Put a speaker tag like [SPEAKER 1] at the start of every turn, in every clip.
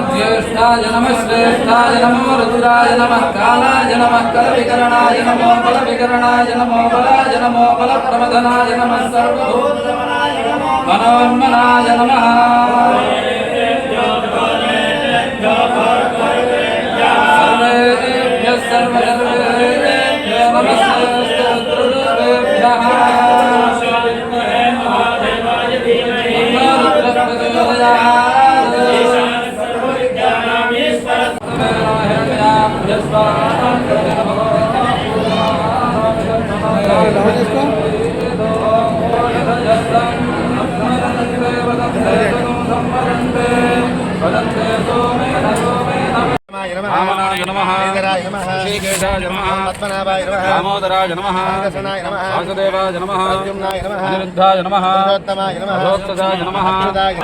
[SPEAKER 1] ज्येष्ठाय नमः श्रेष्ठाय नमो रुद्राय नमः कालाय नमः कलविकरणाय नमो बलविकरणाय नमो बलाय नमो बलप्रमदनाय नमः सर्वभूतगमनाय नमो मनोन्मनाय नमः सर्वेभ्यः सर्वसर्वेभ्यो नमस्ते रुद्ररूपेभ्यः
[SPEAKER 2] వెంకటేశనాయ నమః.
[SPEAKER 1] వాసుదేవాయ నమః.
[SPEAKER 2] ప్రద్యుమ్నాయ నమః.
[SPEAKER 1] అనిరుద్ధాయ నమః.
[SPEAKER 2] పురుషోత్తమాయ నమః.
[SPEAKER 1] భగవత్సదాయ నమః
[SPEAKER 2] అచ్యుతాయ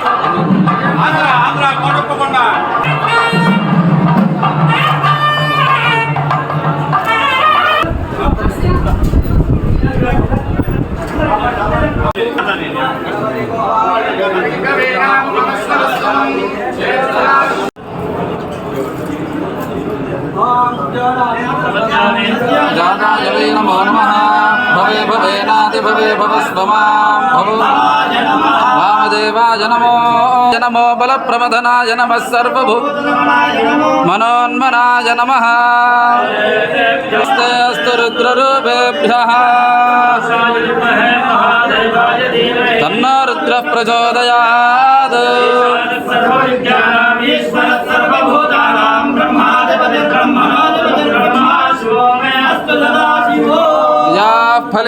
[SPEAKER 1] भवेनाति भवे भवस्वमां भव वामदेवाय नमो नमो बलप्रमदनाय नमः सर्वभू मनोन्मनाय नमः हस्ते अस्तु रुद्ररूपेभ्यः तन्नो रुद्रः प्रचोदयात्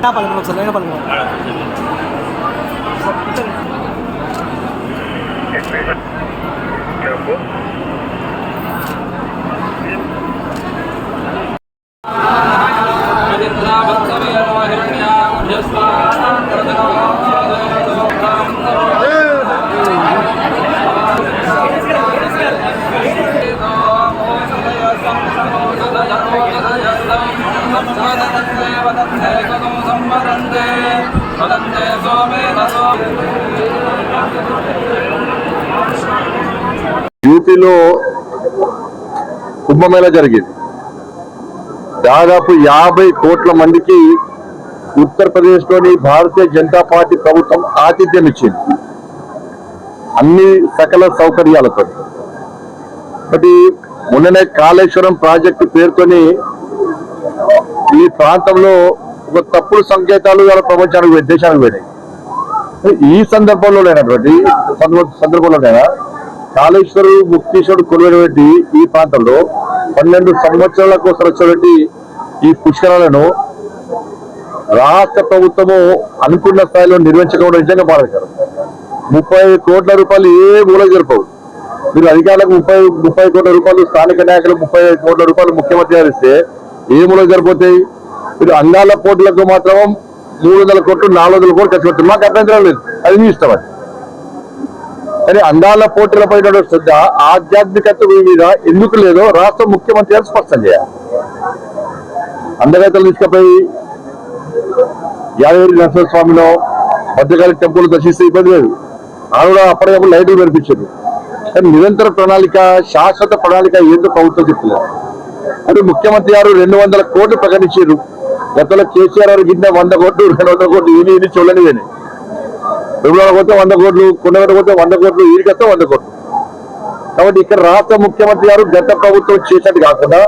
[SPEAKER 3] கரெக்டாக பழகணும் சார்
[SPEAKER 1] வேணும் பழகணும். சார்
[SPEAKER 4] యూపీలో కుంభమేళ జరిగింది. దాదాపు యాభై కోట్ల మందికి ఉత్తరప్రదేశ్లోని భారతీయ జనతా పార్టీ ప్రభుత్వం ఆతిథ్యం ఇచ్చింది. అన్ని సకల సౌకర్యాలతో. ఒకటి మొన్ననే కాళేశ్వరం ప్రాజెక్టు పేరుతోని ఈ ప్రాంతంలో ఒక తప్పుడు సంకేతాలు వాళ్ళ ప్రపంచానికి దేశానికి వెళ్ళాయి ఈ సందర్భంలో లేనటువంటి సందర్భంలోనైనా కాళేశ్వరు ముక్తీశ్వరుడు కొలువైనటువంటి ఈ ప్రాంతంలో పన్నెండు సంవత్సరాల కోసం వచ్చినటువంటి ఈ పుష్కరాలను రాష్ట్ర ప్రభుత్వము అనుకున్న స్థాయిలో నిర్వహించకపోవడం నిజంగా బాధాకరం. ముప్పై కోట్ల రూపాయలు ఏ మూల జరపవు. మీరు అధికారులకు ముప్పై ముప్పై కోట్ల రూపాయలు స్థానిక నాయకులు ముప్పై కోట్ల రూపాయలు ముఖ్యమంత్రి గారు ఇస్తే ఏ మూల జరిపోతాయి మీరు అంగాల పోటీలకు మాత్రం మూడు వందల కోట్లు నాలుగు వందల కోట్లు ఖర్చు పెడుతుంది. మాకు అభ్యంతరం లేదు అది మీ ఇష్టం అది. కానీ అందాల పోటీలపై ఉన్న శ్రద్ధ ఆధ్యాత్మికత మీద ఎందుకు లేదో రాష్ట్ర ముఖ్యమంత్రి గారు స్పష్టం చేయాలి. అందగతలు తీసుకుపోయి యాదగిరి నరసింహస్వామిలో మధ్యకాల టెంపుల్ దర్శిస్తే ఇబ్బంది లేదు. ఆ కూడా అప్పటికప్పుడు లైట్లు కనిపించదు కానీ నిరంతర ప్రణాళిక శాశ్వత ప్రణాళిక ఏందో ప్రభుత్వం చెప్తున్నారు అంటే ముఖ్యమంత్రి గారు రెండు వందల కోట్లు ప్రకటించారు. గతంలో కేసీఆర్ గారు గిన్నె వంద కోట్లు రెండు వందల కోట్లు ఇవి ఇది చూడలేదని వేనే కొత్త పోతే వంద కోట్లు కొండగడ పోతే వంద కోట్లు ఈడికొస్తే వంద కోట్లు. కాబట్టి ఇక్కడ రాష్ట్ర ముఖ్యమంత్రి గారు గత ప్రభుత్వం చేసినట్టు కాకుండా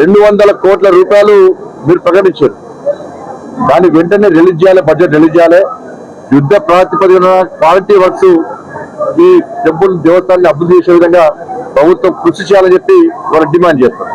[SPEAKER 4] రెండు వందల కోట్ల రూపాయలు మీరు ప్రకటించారు. దాన్ని వెంటనే రిలీజ్ చేయాలి బడ్జెట్ రిలీజ్ చేయాలి. యుద్ధ ప్రాతిపదికన క్వాలిటీ వర్క్స్ ఈ టెంపుల్ దేవస్థానాన్ని అభివృద్ధి చేసే విధంగా ప్రభుత్వం కృషి చేయాలని చెప్పి వాళ్ళు డిమాండ్ చేస్తారు.